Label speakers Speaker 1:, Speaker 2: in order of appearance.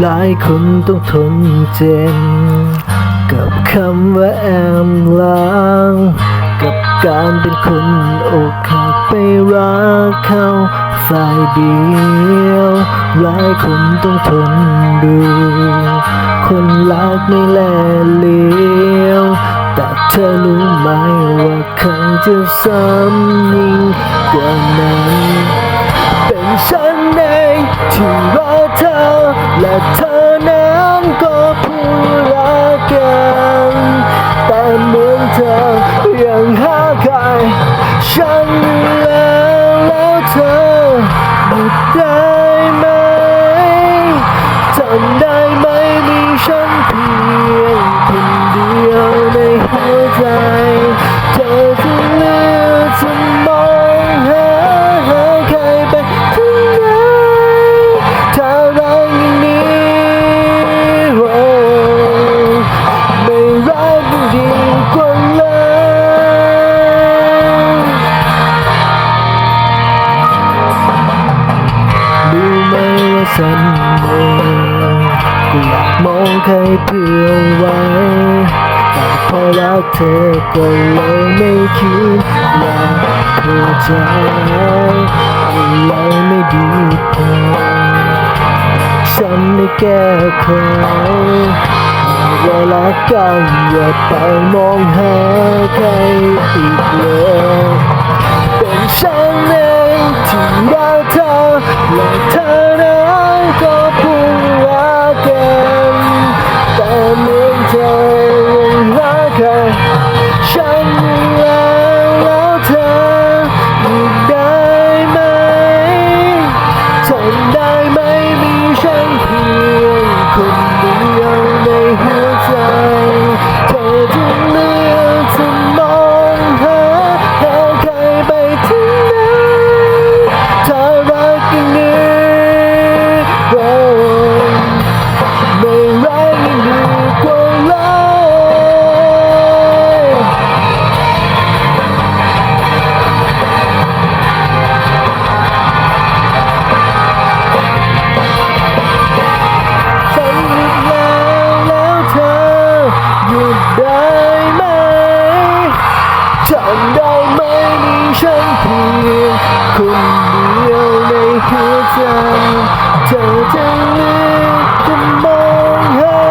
Speaker 1: หลายคนต้องทนเจ็บกับคำว่าแอมลางกับการเป็นคนอกหักไปรักเขาฝ่ายเดียว หลายคนต้องทนดู คนรักไม่แลเลี้ยว แต่เธอรู้ไหมว่าเขาจะซ้ำยิ่ง ยังหาใครฉันแล้วแล้วเธอหยุดได้ไหมทำได้ไหมมีฉันเพียงคนเดียวในหัวใจ ก็อยากมองใครเพื่อไว้แต่พอรักเธอก็เลยไม่คิดอยาเพื่อใจอะไรไม่ดีพอฉันไม่แก้ไขเวลากันอย่าไปมองหาใครอีกเลยเป็นฉันเองที่รัก งค จำได้ไหมมีฉันเพียงคนเดียวในหัวใจเธอจะเลือกจะมองหา